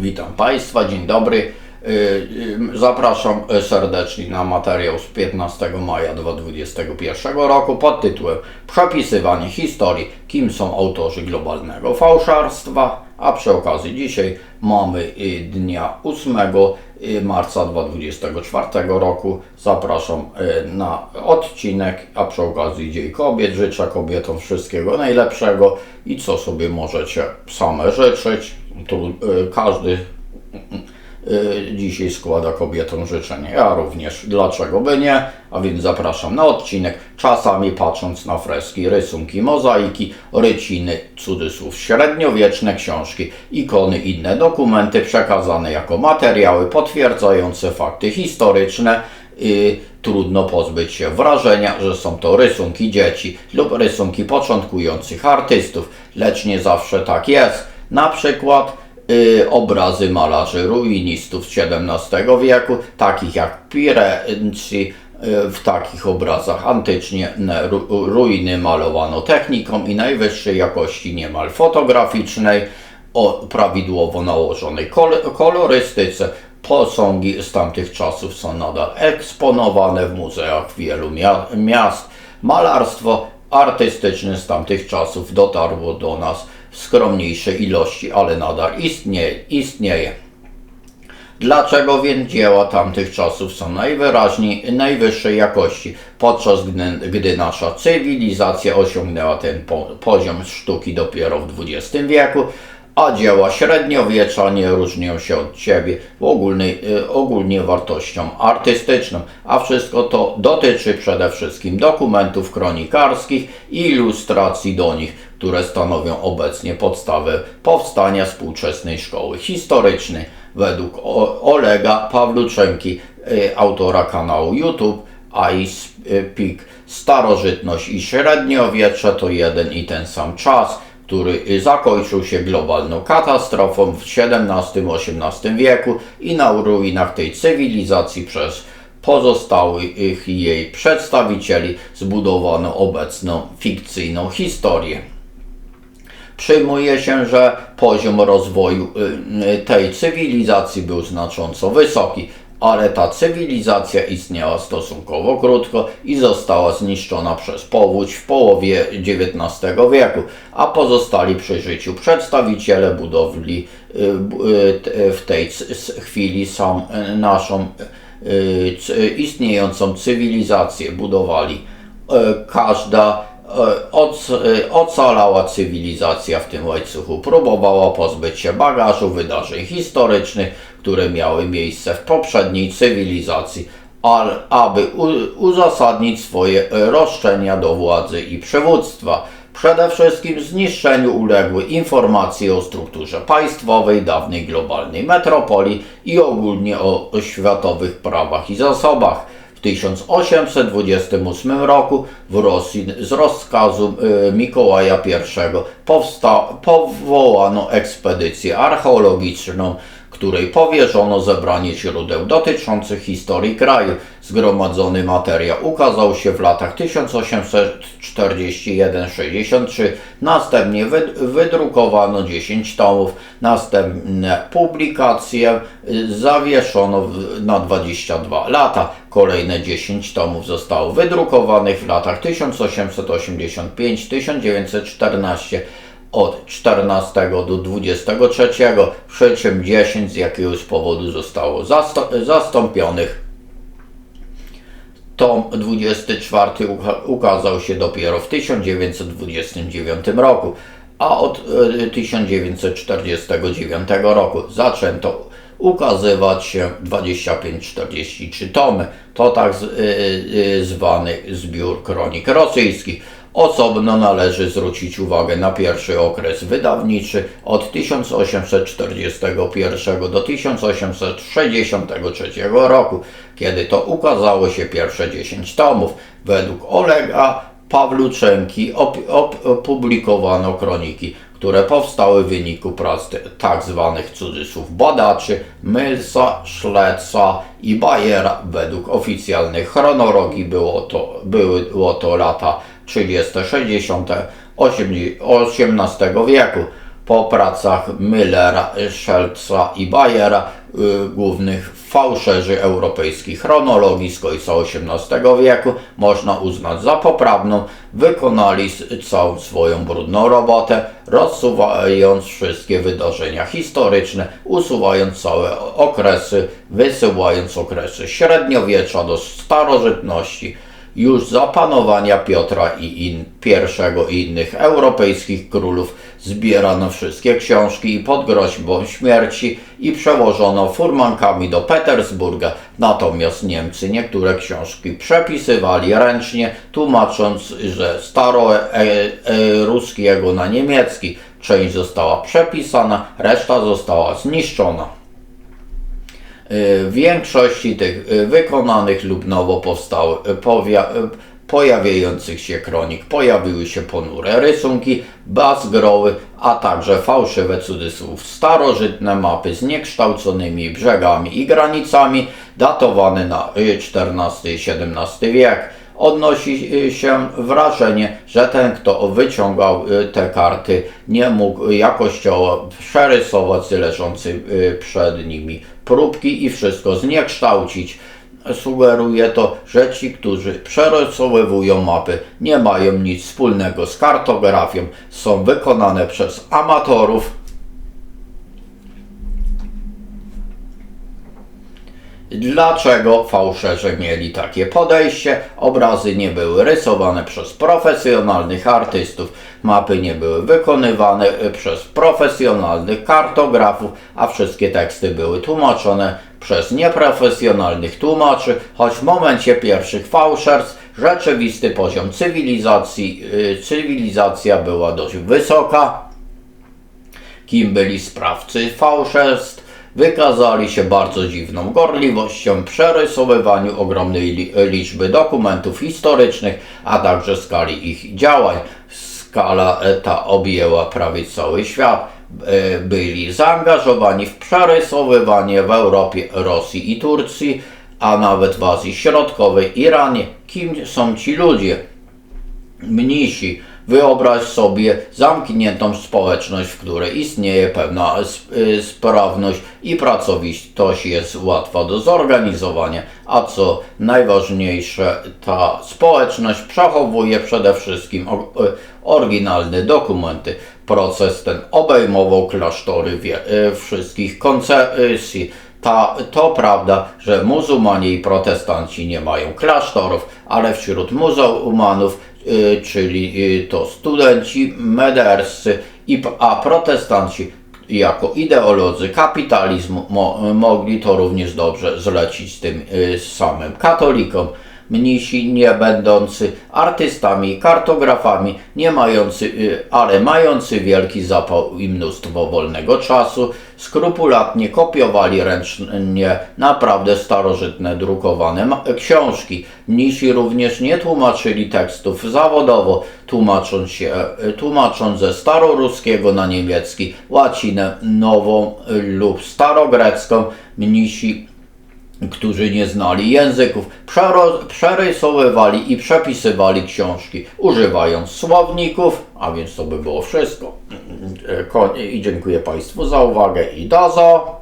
Witam Państwa, dzień dobry. Y, y, Zapraszam serdecznie na materiał z 15 maja 2021 roku pod tytułem Przepisywanie historii, kim są autorzy globalnego fałszarstwa, a przy okazji dzisiaj mamy y, dnia 8 y, marca 2024 roku. Zapraszam na odcinek, a przy okazji Dzień Kobiet. Życzę kobietom wszystkiego najlepszego i co sobie możecie same życzyć. Tu y, każdy y, dzisiaj składa kobietom życzenie. Ja również. Dlaczego by nie? A więc zapraszam na odcinek. Czasami patrząc na freski, rysunki, mozaiki, ryciny, cudzysłów, średniowieczne książki, ikony, inne dokumenty przekazane jako materiały potwierdzające fakty historyczne. trudno pozbyć się wrażenia, że są to rysunki dzieci lub rysunki początkujących artystów, lecz nie zawsze tak jest. Na przykład y, obrazy malarzy ruinistów XVII wieku, takich jak Pirenci. y, W takich obrazach antycznie ru, ruiny malowano techniką i najwyższej jakości niemal fotograficznej o prawidłowo nałożonej kol, kolorystyce. Posągi z tamtych czasów są nadal eksponowane w muzeach wielu mia, miast. Malarstwo artystyczne z tamtych czasów dotarło do nas w skromniejszej ilości, ale nadal istnieje. istnieje. Dlaczego więc dzieła tamtych czasów są najwyraźniej najwyższej jakości, podczas gdy, gdy nasza cywilizacja osiągnęła ten po, poziom sztuki dopiero w XX wieku, a dzieła średniowiecza nie różnią się od siebie w ogólnej, y, ogólnie wartością artystyczną, a wszystko to dotyczy przede wszystkim dokumentów kronikarskich i ilustracji do nich, które stanowią obecnie podstawę powstania współczesnej szkoły historycznej. Według Olega Pawluczenki, y, autora kanału YouTube, Ice Peak, starożytność i średniowiecze to jeden i ten sam czas, który y, zakończył się globalną katastrofą w XVII-XVIII wieku i na ruinach tej cywilizacji przez pozostałych jej przedstawicieli zbudowano obecną fikcyjną historię. Przyjmuje się, że poziom rozwoju y, tej cywilizacji był znacząco wysoki, ale ta cywilizacja istniała stosunkowo krótko i została zniszczona przez powódź w połowie XIX wieku, a pozostali przy życiu przedstawiciele budowli y, y, w tej chwili sam y, naszą istniejącą cywilizację budowali. Każda ocalała cywilizacja w tym łańcuchu próbowała pozbyć się bagażu wydarzeń historycznych, które miały miejsce w poprzedniej cywilizacji, aby uzasadnić swoje e, roszczenia do władzy i przywództwa. Przede wszystkim zniszczeniu uległy informacje o strukturze państwowej dawnej globalnej metropolii i ogólnie o światowych prawach i zasobach. W 1828 roku w Rosji z rozkazu y, Mikołaja I powsta- powołano ekspedycję archeologiczną, której powierzono zebranie źródeł dotyczących historii kraju. Zgromadzony materiał ukazał się w latach 1841-63. Następnie wy- wydrukowano 10 tomów. Następne publikacje y, zawieszono na 22 lata. Kolejne 10 tomów zostało wydrukowanych w latach 1885-1914 od 14 do 23, przy czym 10 z jakiegoś powodu zostało zastąpionych. Tom 24 uka- ukazał się dopiero w 1929 roku, a od e, 1949 roku zaczęto ukazywać się 25-43 tomy. To tak y, y, zwany zbiór kronik rosyjskich. Osobno należy zwrócić uwagę na pierwszy okres wydawniczy od 1841 do 1863 roku, kiedy to ukazało się pierwsze 10 tomów. Według Olega Pawluczenki op- op- opublikowano kroniki, które powstały w wyniku prac t- tak cudzysłów badaczy Millsa, Schletza i Bayera. Według oficjalnych chronologii było to, było to lata 30, 60, 80 XVIII wieku. Po pracach Müllera, Schelza i Bayera, y, głównych fałszerzy europejskiej chronologii z końca XVIII wieku, można uznać za poprawną. Wykonali całą swoją brudną robotę, rozsuwając wszystkie wydarzenia historyczne, usuwając całe okresy, wysyłając okresy średniowiecza do starożytności już za panowania Piotra i in, I i innych europejskich królów zbierano wszystkie książki i pod groźbą śmierci i przełożono furmankami do Petersburga. Natomiast Niemcy niektóre książki przepisywali ręcznie, tłumacząc, że staro e, e, ruskiego na niemiecki. Część została przepisana, reszta została zniszczona. W większości tych y, wykonanych lub nowo powstałych, y, y, pojawiających się kronik pojawiły się ponure rysunki, bazgroły, a także fałszywe cudzysłów starożytne mapy z niekształconymi brzegami i granicami, datowane na y, XIV i XVII wiek. Odnosi y, się wrażenie, że ten, kto wyciągał y, te karty, nie mógł jakościowo przerysować leżącej y, przed nimi próbki i wszystko zniekształcić. Sugeruje to, że ci, którzy przerysowywują mapy, nie mają nic wspólnego z kartografią, są wykonane przez amatorów, Dlaczego fałszerze mieli takie podejście? Obrazy nie były rysowane przez profesjonalnych artystów, mapy nie były wykonywane e, przez profesjonalnych kartografów, a wszystkie teksty były tłumaczone przez nieprofesjonalnych tłumaczy, choć w momencie pierwszych fałszerstw rzeczywisty poziom cywilizacji, y, cywilizacja była dość wysoka, kim byli sprawcy fałszerstw, wykazali się bardzo dziwną gorliwością, przerysowywaniu ogromnej li- liczby dokumentów historycznych, a także skali ich działań. Skala e, ta objęła prawie cały świat. E, Byli zaangażowani w przerysowywanie w Europie, Rosji i Turcji, a nawet w Azji Środkowej, Iranie. Kim są ci ludzie? Mnisi. Wyobraź sobie zamkniętą społeczność, w której istnieje pewna y, sprawność i pracowitość jest łatwa do zorganizowania, a co najważniejsze, ta społeczność przechowuje przede wszystkim y, oryginalne dokumenty. Proces ten obejmował klasztory y, wszystkich koncesji. Ta, to prawda, że muzułmanie i protestanci nie mają klasztorów, ale wśród muzułmanów, czyli y, to studenci mederscy, a protestanci jako ideolodzy kapitalizmu mo, mogli to również dobrze zlecić tym y, samym katolikom. Mnisi nie będący artystami, kartografami, nie mający, y, ale mający wielki zapał i mnóstwo wolnego czasu, skrupulatnie kopiowali ręcznie naprawdę starożytne drukowane książki. Mnisi również nie tłumaczyli tekstów zawodowo, tłumacząc się, y, tłumacząc ze staroruskiego na niemiecki, łacinę nową lub starogrecką. Mnisi którzy nie znali języków, przerysowywali i przepisywali książki, używając słowników, a więc to by było wszystko. Koń- I dziękuję Państwu za uwagę i do zo.